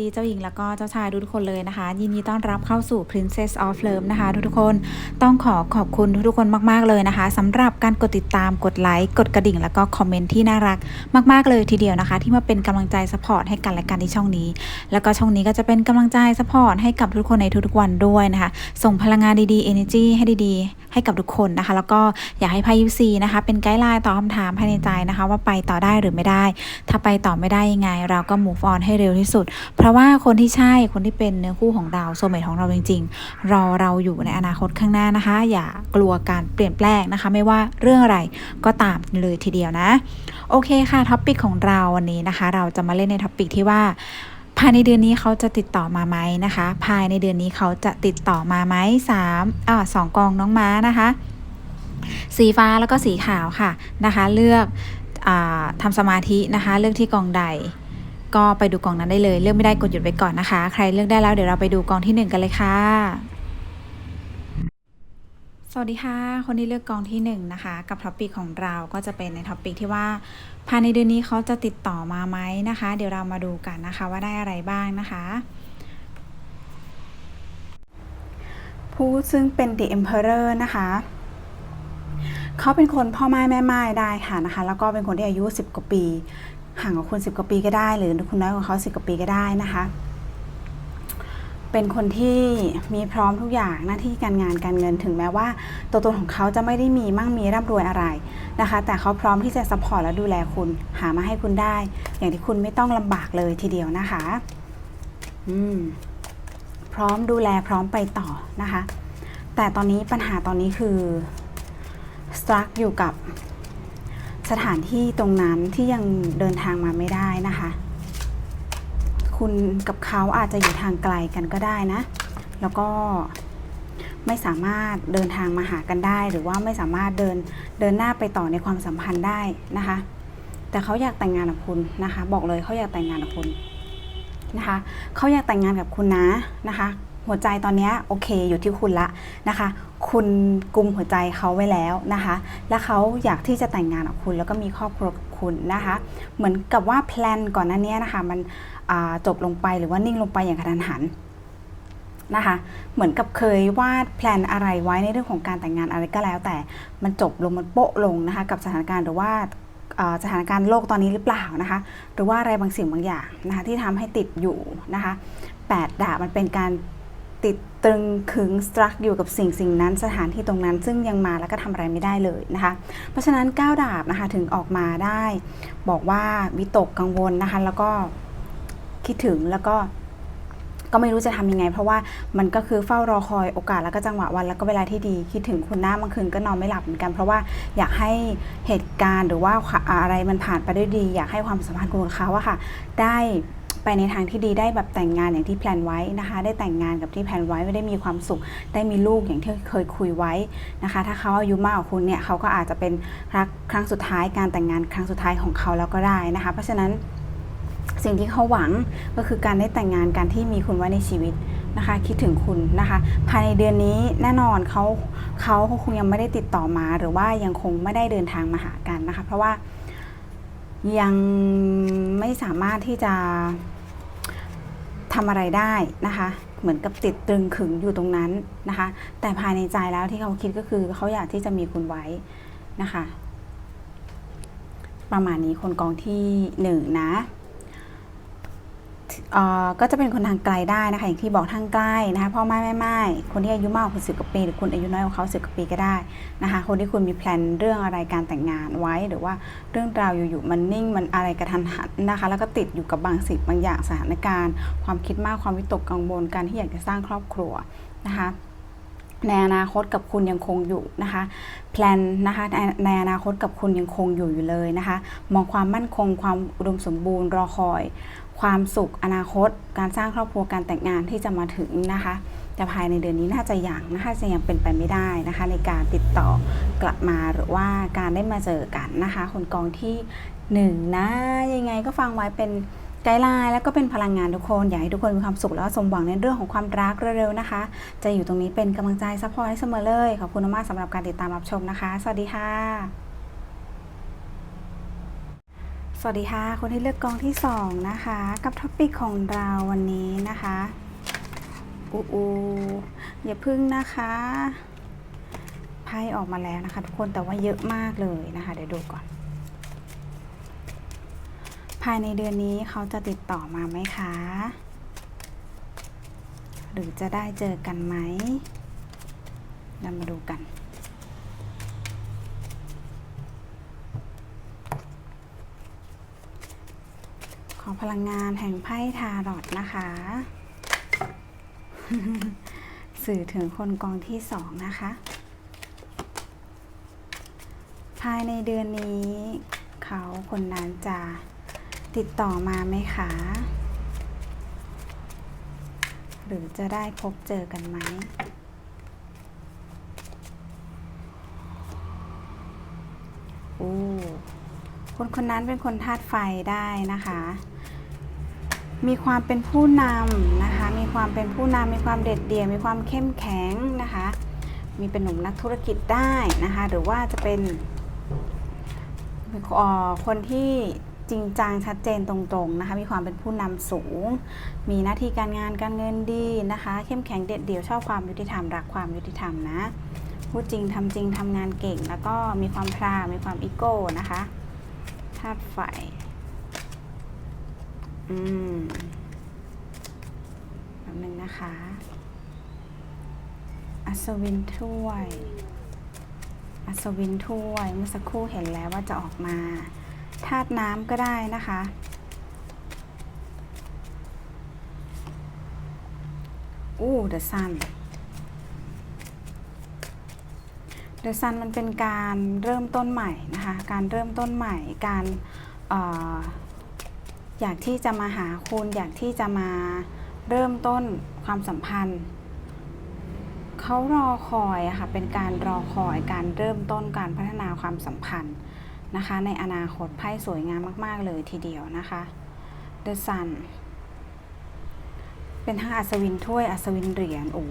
ดีเจ้าหญิงแล้วก็เจ้าชายทุกๆคนเลยนะคะ ยินดีต้อนรับเข้าสู่ Princess of Love นะคะทุกๆคนต้องขอขอบคุณทุกๆคนมากๆเลยนะคะสำหรับการกดติดตามกดไลค์กดกระดิ่งแล้วก็คอมเมนต์ที่น่ารักมากๆเลยทีเดียวนะคะ ที่มาเป็นกำลังใจสปอร์ตให้กันและกันที่ช่องนี้ แล้วก็ช่องนี้ก็จะเป็นกำลังใจสปอร์ตให้กับทุกคนในทุกๆวันด้วยนะคะ ส่งพลังงานดีๆ energy ให้ดีๆ ให้กับทุกคนนะคะ แล้วก็อยากให้พายุซีนะคะ เป็นไกด์ไลน์ตอบคำถามภายในใจนะคะ ว่าไปต่อได้หรือไม่ได้ ถ้าไปต่อไม่ได้ยังไง เราก็ move on ให้เร็วที่สุดเพราะว่าคนที่ใช่คนที่เป็นเนื้อคู่ของเราโซเมทของเราจริงๆ รอเราอยู่ในอนาคตข้างหน้านะคะ อย่ากลัวการเปลี่ยนแปลงนะคะ ไม่ว่าเรื่องอะไรก็ตามเลยทีเดียวนะ โอเคค่ะท็อปิกของเราวันนี้นะคะ เราจะมาเล่นในท็อปิกที่ว่าภายในเดือนนี้เขาจะติดต่อมาไหมนะคะ ภายในเดือนนี้เขาจะติดต่อมาไหมสามอ่าสองกองน้องม้านะคะ สีฟ้าแล้วก็สีขาวค่ะนะคะ เลือกอทำสมาธินะคะ เลือกที่กองใด ก็ไปดูกองนั้นได้เลย เลือกไม่ได้กดหยุดไว้ก่อนนะคะ ใครเลือกได้แล้วเดี๋ยวเราไปดูกองที่หนึ่งกันเลยค่ะ สวัสดีค่ะ คนที่เลือกกองที่หนึ่งนะคะ กับท็อปิกของเราก็จะเป็นในท็อปิกที่ว่าภายในเดือนนี้เขาจะติดต่อมาไหมนะคะ เดี๋ยวเรามาดูกันนะคะว่าได้อะไรบ้างนะคะผู้ซึ่งเป็น The Emperor นะคะ เขาเป็นคนพ่อไม้แม่ไม้ได้ค่ะนะคะ แล้วก็เป็นคนที่อายุ 10 กว่าปี ห่างกับคุณ10กว่าปีก็ได้ หรือคุณน้อยกว่าเขา10กว่าปีก็ได้นะคะ เป็นคนที่มีพร้อมทุกอย่างหน้าที่การงานการเงินถึงแม้ว่า ตัวตนของเขาจะไม่ได้มีมั่งมีร่ำรวยอะไรนะคะ แต่เขาพร้อมที่จะซัพพอร์ตและดูแลคุณหามาให้คุณได้ อย่างที่คุณไม่ต้องลำบากเลยทีเดียวนะคะ อืมพร้อมดูแลพร้อมไปต่อนะคะ แต่ตอนนี้ปัญหาตอนนี้คือสตรักอยู่กับ สถานที่ตรงนั้นที่ยังเดินทางมาไม่ได้นะคะ คุณกับเขาอาจจะอยู่ทางไกลกันก็ได้นะ แล้วก็ไม่สามารถเดินทางมาหากันได้ หรือว่าไม่สามารถเดินเดินหน้าไปต่อในความสัมพันธ์ได้นะคะ แต่เขาอยากแต่งงานกับคุณนะคะ บอกเลยเขาอยากแต่งงานกับคุณนะคะเขาอยากแต่งงานกับคุณนะนะคะ หัวใจตอนนี้โอเคอยู่ที่คุณละนะคะ คุณกุมหัวใจเขาไว้แล้วนะคะ และเขาอยากที่จะแต่งงานกับคุณแล้วก็มีครอบครัวกับคุณนะคะ เหมือนกับว่าแพลนก่อนหน้านี้นะคะมันจบลงไปหรือว่านิ่งลงไปอย่างกระทันหันนะคะ เหมือนกับเคยวาดแพลนอะไรไว้ในเรื่องของการแต่งงานอะไรก็แล้ว แต่มันจบลงมันโปะลงนะคะ กับสถานการณ์หรือว่าสถานการณ์โลกตอนนี้หรือเปล่านะคะ หรือว่าอะไรบางสิ่งบางอย่างนะคะที่ทำให้ติดอยู่นะคะแปดดาบมันเป็นการ ติดตรึงขึงสตรักอยู่กับสิ่งสิ่งนั้นสถานที่ตรงนั้น ซึ่งยังมาแล้วก็ทำอะไรไม่ได้เลยนะคะ เพราะฉะนั้นก้าวดาบนะคะถึงออกมาได้ บอกว่าวิตกกังวลนะคะ แล้วก็คิดถึงแล้วก็ก็ไม่รู้จะทำยังไง เพราะว่ามันก็คือเฝ้ารอคอยโอกาสแล้วก็จังหวะวันแล้วก็เวลาที่ดีคิดถึงคุณหน้าบางคืนก็นอนไม่หลับเหมือนกัน เพราะว่าอยากให้เหตุการณ์หรือว่าอะไรมันผ่านไปด้วยดี อยากให้ความสัมพันธ์คุณกับเขาอะค่ะ ได้ ไปในทางที่ดีได้แบบแต่งงานอย่างที่แพลนไว้นะคะ ได้แต่งงานกับที่แพลนไว้ไม่ได้มีความสุข ได้มีลูกอย่างที่เคยคุยไว้นะคะ ถ้าเขาอายุมากกว่าคุณเนี่ยเขาก็อาจจะเป็นรักครั้งสุดท้ายการแต่งงานครั้งสุดท้ายของเขาแล้วก็ได้นะคะ เพราะฉะนั้นสิ่งที่เขาหวังก็คือการได้แต่งงานการที่มีคุณไว้ในชีวิตนะคะ คิดถึงคุณนะคะ ภายในเดือนนี้แน่นอนเขาเขาคงยังไม่ได้ติดต่อมา หรือว่ายังคงไม่ได้เดินทางมาหากันนะคะ เพราะว่ายังไม่สามารถที่จะ ทำอะไรได้นะคะเหมือนกับติดตรึงขึงอยู่ตรงนั้นนะคะ แต่ภายในใจแล้วที่เขาคิดก็คือเขาอยากที่จะมีคุณไว้นะคะ ประมาณนี้คนกองที่หนึ่งนะ ก็จะเป็นคนทางไกลได้นะคะอย่างที่บอกทางใกล้นะคะพ่อแม่แม่ไม้คนที่อายุมากกว่าคุณสิบกว่าปี หรือคุณอายุน้อยกว่าเขาสิบกว่าปีก็ได้นะคะคนที่คุณมีแพลนเรื่องอะไรการแต่งงานไว้ หรือว่าเรื่องราวอยู่ๆมันนิ่งมันอะไรกระทันหันนะคะแล้วก็ติดอยู่กับบางสิ่งบางอย่างสถานการณ์ ความคิดมากความวิตกกังวลการที่อยากจะสร้างครอบครัวนะคะ ในอนาคตกับคุณยังคงอยู่นะคะแพลนนะคะในในอนาคตกับคุณยังคงอยู่อยู่เลยนะคะมองความมั่นคงความอุดมสมบูรณ์รอคอย ความสุขอนาคต การสร้างครอบครัวการแต่งงานที่จะมาถึงนะคะแต่ภายในเดือนนี้น่าจะยังน่าจะยังเป็นไปไม่ได้นะคะ ในการติดต่อกลับมาหรือว่าการได้มาเจอกันนะคะ คนกองที่หนึ่งนะยังไงก็ฟังไว้เป็น ไกด์ไลน์แล้วก็เป็นพลังงานทุกคนอยากให้ทุกคนมีความสุขแล้วก็สมหวังในเรื่องของความรักเร็วๆนะคะ จะอยู่ตรงนี้เป็นกำลังใจซัพพอร์ตให้เสมอเลยขอบคุณมากสำหรับการติดตามรับชมนะคะ สวัสดีค่ะ สวัสดีค่ะ คนที่เลือกกองที่ 2 นะคะ กับท็อปิกของเราวันนี้นะคะอูอูอย่าพึ่งนะคะไพ่ออกมาแล้วนะคะ ทุกคนแต่ว่าเยอะมากเลยนะคะ เดี๋ยวดูก่อนายในเดือนนี้เขาจะติดต่อมาไหมคะ หรือจะได้เจอกันไหม เรามาดูกัน ขอพลังงานแห่งไพ่ทารอตนะคะ สื่อถึงคนกองที่สองนะคะ ภายในเดือนนี้เขาคนนั้นจะ ติดต่อมาไหมคะ หรือจะได้พบเจอกันไหมอู้คนคนนั้นเป็นคนธาตุไฟได้นะคะ มีความเป็นผู้นำนะคะ มีความเป็นผู้นำมีความเด็ดเดี่ยว มีความเข้มแข็งนะคะ มีเป็นหนุ่มนักธุรกิจได้นะคะ หรือว่าจะเป็นคนที่ จริงจังชัดเจนตรงๆนะคะ มีความเป็นผู้นำสูง มีหน้าที่การงานการเงินดีนะคะ เข้มแข็งเด็ดเดี่ยวชอบความยุติธรรมรักความยุติธรรมนะพูดจริงทำจริงทำงานเก่ง แล้วก็มีความพรามีความอีโก้นะคะธาตุไฟอืมแป๊บนึงนะคะ อัศวินถ้วย อัศวินถ้วยเมื่อสักครู่เห็นแล้วว่าจะออกมา ธาตุน้ำก็ได้นะคะ อู้ the sun the sun มันเป็นการเริ่มต้นใหม่นะคะ การเริ่มต้นใหม่ การอออยากที่จะมาหาคุณ อยากที่จะมาเริ่มต้นความสัมพันธ์เขารอคอยอะค่ะ เป็นการรอคอยการเริ่มต้นการพัฒนาความสัมพันธ์ นะคะ ในอนาคตไพ่สวยงามมาก ๆ เลยทีเดียวนะคะ The Sun เป็นทั้งอัศวินถ้วยอัศวินเหรียญโอ้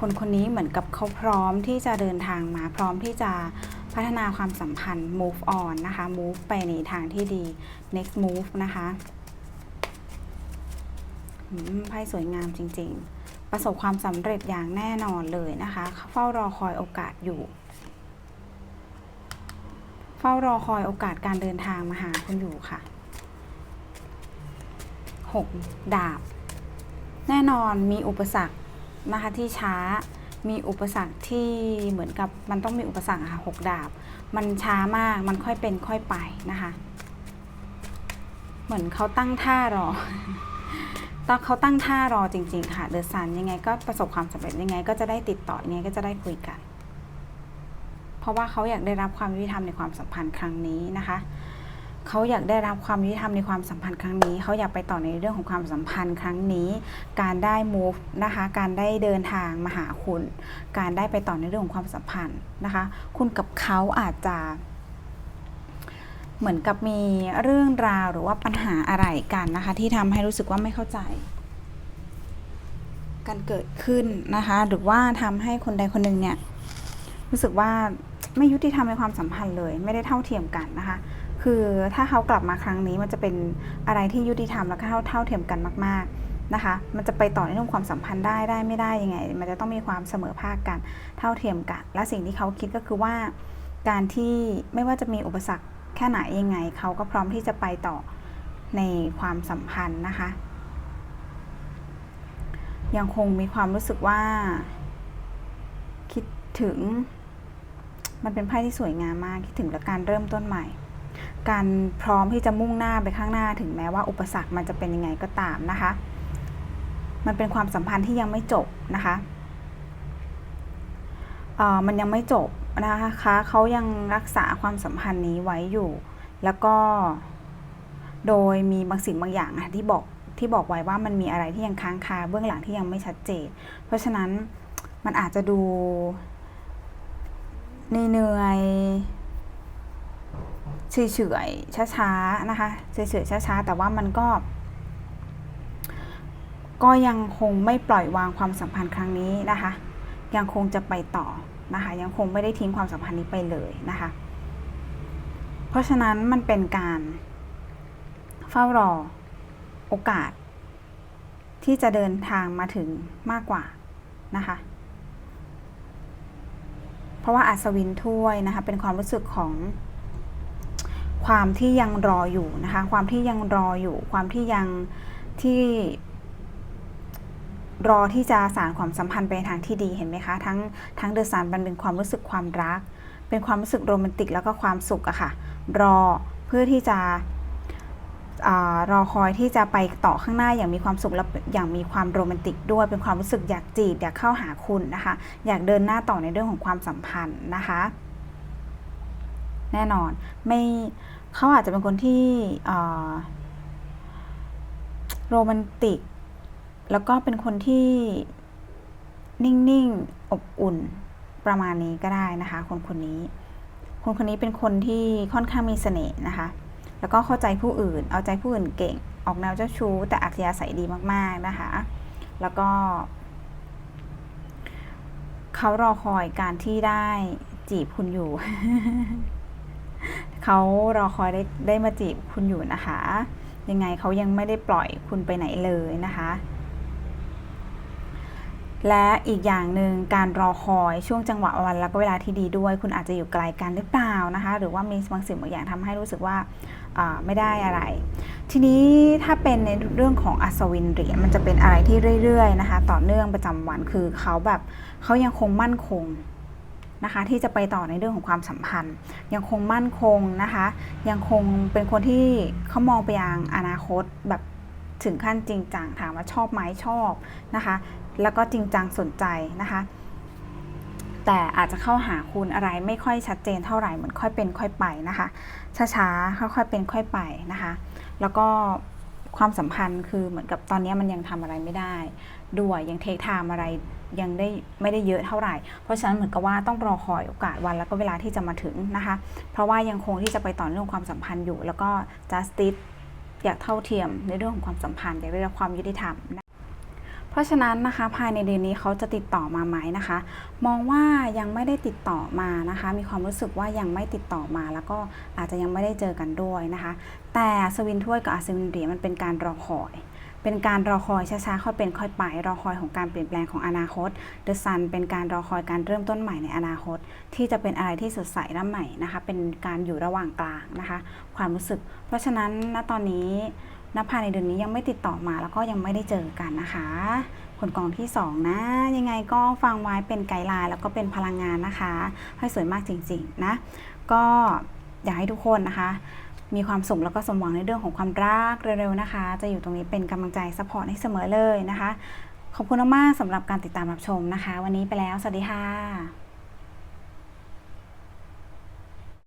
คนคนนี้เหมือนกับเขาพร้อมที่จะเดินทางมา พร้อมที่จะพัฒนาความสัมพันธ์ move on นะคะ move ไปในทางที่ดี next move นะคะไพ่สวยงามจริง ๆ ประสบความสำเร็จอย่างแน่นอนเลยนะคะ เฝ้ารอคอยโอกาสอยู่ เฝ้ารอคอยโอกาสการเดินทางมาหาคุณอยู่ค่ะหกดาบ แน่นอนมีอุปสรรคนะคะที่ช้ามีอุปสรรคที่เหมือนกับมันต้องมีอุปสรรคค่ะหกดาบ มันช้ามากมันค่อยเป็นค่อยไปนะคะ เหมือนเขาตั้งท่ารอตอนเขาตั้งท่ารอจริง ๆ ค่ะ เดอะซันยังไงก็ประสบความสำเร็จยังไง ก็จะได้ติดต่อยังไงก็จะได้คุยกัน ราะว่าเขาอยากได้รับความยุติธรรมในความสัมพันธ์ครั้งนี้นะคะ เขาอยากได้รับความยุติธรรมในความสัมพันธ์ครั้งนี้ เขาอยากไปต่อในเรื่องของความสัมพันธ์ครั้งนี้ การได้ move นะคะ การได้เดินทางมาหาคุณ การได้ไปต่อในเรื่องของความสัมพันธ์นะคะ คุณกับเขาอาจจะเหมือนกับมีเรื่องราวหรือว่าปัญหาอะไรกันนะคะ ที่ทำให้รู้สึกว่าไม่เข้าใจการเกิดขึ้นนะคะ หรือว่าทำให้คนใดคนหนึ่งเนี่ย รู้สึกว่า ไม่ยุติธรรมในความสัมพันธ์เลย ไม่ได้เท่าเทียมกันนะคะ คือถ้าเขากลับมาครั้งนี้มันจะเป็นอะไรที่ยุติธรรมและก็เท่าเท่าเทียมกันมาก ๆนะคะ มันจะไปต่อในเรื่องความสัมพันธ์ได้ได้ไม่ได้ยังไง มันจะต้องมีความเสมอภาคกันเท่าเทียมกัน และสิ่งที่เขาคิดก็คือว่า การที่ไม่ว่าจะมีอุปสรรคแค่ไหนยังไง เขาก็พร้อมที่จะไปต่อในความสัมพันธ์นะคะ ยังคงมีความรู้สึกว่า คิดถึง มันเป็นไพ่ที่สวยงามมากคิดถึงและการเริ่มต้นใหม่ การพร้อมที่จะมุ่งหน้าไปข้างหน้าถึงแม้ว่าอุปสรรคมันจะเป็นยังไงก็ตามนะคะ มันเป็นความสัมพันธ์ที่ยังไม่จบนะคะเออมันยังไม่จบนะคะเขายังรักษาความสัมพันธ์นี้ไว้อยู่ แล้วก็โดยมีบางสิ่งบางอย่างที่บอกที่บอกไว้ว่ามันมีอะไรที่ยังค้างคาเบื้องหลังที่ยังไม่ชัดเจน เพราะฉะนั้นมันอาจจะดู เหนื่อยๆเฉยๆช้าๆนะคะเฉยๆช้าๆแต่ว่ามันก็ ก็ยังคงไม่ปล่อยวางความสัมพันธ์ครั้งนี้นะคะ ยังคงจะไปต่อนะคะ ยังคงไม่ได้ทิ้งความสัมพันธ์นี้ไปเลยนะคะ เพราะฉะนั้นมันเป็นการเฝ้ารอโอกาสที่จะเดินทางมาถึงมากกว่านะคะ ราะว่าอัศวินถ้วยนะคะ เป็นความรู้สึกของความที่ยังรออยู่นะคะ ความที่ยังรออยู่ ความที่ยังที่รอที่จะสานความสัมพันธ์ไปทางที่ดีเห็นไหมคะ ทั้งทั้งเดอะซันมันเป็นความรู้สึกความรัก เป็นความรู้สึกโรแมนติกแล้วก็ความสุขอะค่ะ รอเพื่อที่จะ รอคอยที่จะไปต่อข้างหน้าอย่างมีความสุขและอย่างมีความโรแมนติกด้วย เป็นความรู้สึกอยากจีบอยากเข้าหาคุณนะคะ อยากเดินหน้าต่อในเรื่องของความสัมพันธ์นะคะ แน่นอนไม่เขาอาจจะเป็นคนที่โรแมนติก แล้วก็เป็นคนที่นิ่งๆ อบอุ่นประมาณนี้ก็ได้นะคะ คนคนนี้ คนคนนี้เป็นคนที่ค่อนข้างมีเสน่ห์นะคะ แล้วก็เข้าใจผู้อื่น เอาใจผู้อื่นเก่ง ออกแนวเจ้าชู้ แต่อัธยาศัยดีมาก ๆ นะคะ แล้วก็ เขารอคอยการที่ได้จีบคุณอยู่ เขารอคอยได้ได้มาจีบคุณอยู่นะคะ ยังไงเขายังไม่ได้ปล่อยคุณไปไหนเลยนะคะ และอีกอย่างหนึ่งการรอคอยช่วงจังหวะวันแล้วก็เวลาที่ดีด้วย คุณอาจจะอยู่ไกลกันหรือเปล่านะคะ หรือว่ามีบางสิ่งบางอย่างทำให้รู้สึกว่า ไม่ได้อะไร ทีนี้ถ้าเป็นในเรื่องของอัศวินเหรียญมันจะเป็นอะไรที่เรื่อยๆนะคะต่อเนื่องประจำวันคือเขาแบบเขายังคงมั่นคงนะคะที่จะไปต่อในเรื่องของความสัมพันธ์ ยังคงมั่นคงนะคะยังคงเป็นคนที่เขามองไปยังอนาคตแบบถึงขั้นจริงจังถามว่าชอบไหมชอบนะคะแล้วก็จริงจังสนใจนะคะ แต่อาจจะเข้าหาคุณอะไรไม่ค่อยชัดเจนเท่าไหร่เหมือนค่อยเป็นค่อยไปนะคะ ช้าๆค่อยๆเป็นค่อยไปนะคะ แล้วก็ความสัมพันธ์คือเหมือนกับตอนนี้มันยังทำอะไรไม่ได้ ด้วยยังเทคไทม์อะไรยังได้ไม่ได้เยอะเท่าไหร่ เพราะฉะนั้นเหมือนกับว่าต้องรอคอยโอกาสวันแล้วก็เวลาที่จะมาถึงนะคะ เพราะว่ายังคงที่จะไปต่อเนื่องความสัมพันธ์อยู่ แล้วก็ justice อยากเท่าเทียมในเรื่องของความสัมพันธ์อยากได้รับความยุติธรรม เพราะฉะนั้นนะคะภายในเดือนนี้เขาจะติดต่อมาไหมนะคะ มองว่ายังไม่ได้ติดต่อมานะคะ มีความรู้สึกว่ายังไม่ติดต่อมา แล้วก็อาจจะยังไม่ได้เจอกันด้วยนะคะ แต่สวินถ้วยกับอาสวินเหรียญมันเป็นการรอคอยเป็นการรอคอยช้าๆค่อยเป็นค่อยไป รอคอยของการเปลี่ยนแปลงของอนาคต The Sun เป็นการรอคอยการเริ่มต้นใหม่ในอนาคต ที่จะเป็นอะไรที่สดใสและใหม่นะคะ เป็นการอยู่ระหว่างกลางนะคะ ความรู้สึก เพราะฉะนั้นณตอนนี้ ณภายในเดือนนี้ยังไม่ติดต่อมาแล้วก็ยังไม่ได้เจอกันนะคะผลกองที่ 2 นะ ยังไงก็ฟังไว้เป็นไกด์ไลน์แล้วก็เป็นพลังงานนะคะ ให้สวยมากจริงๆนะ ก็อยากให้ทุกคนนะคะ มีความสุขแล้วก็สมหวังในเรื่องของความรักเร็วๆนะคะ จะอยู่ตรงนี้เป็นกำลังใจซัพพอร์ตให้เสมอเลยนะคะ ขอบคุณมากๆสำหรับการติดตามรับชมนะคะ วันนี้ไปแล้ว สวัสดีค่ะ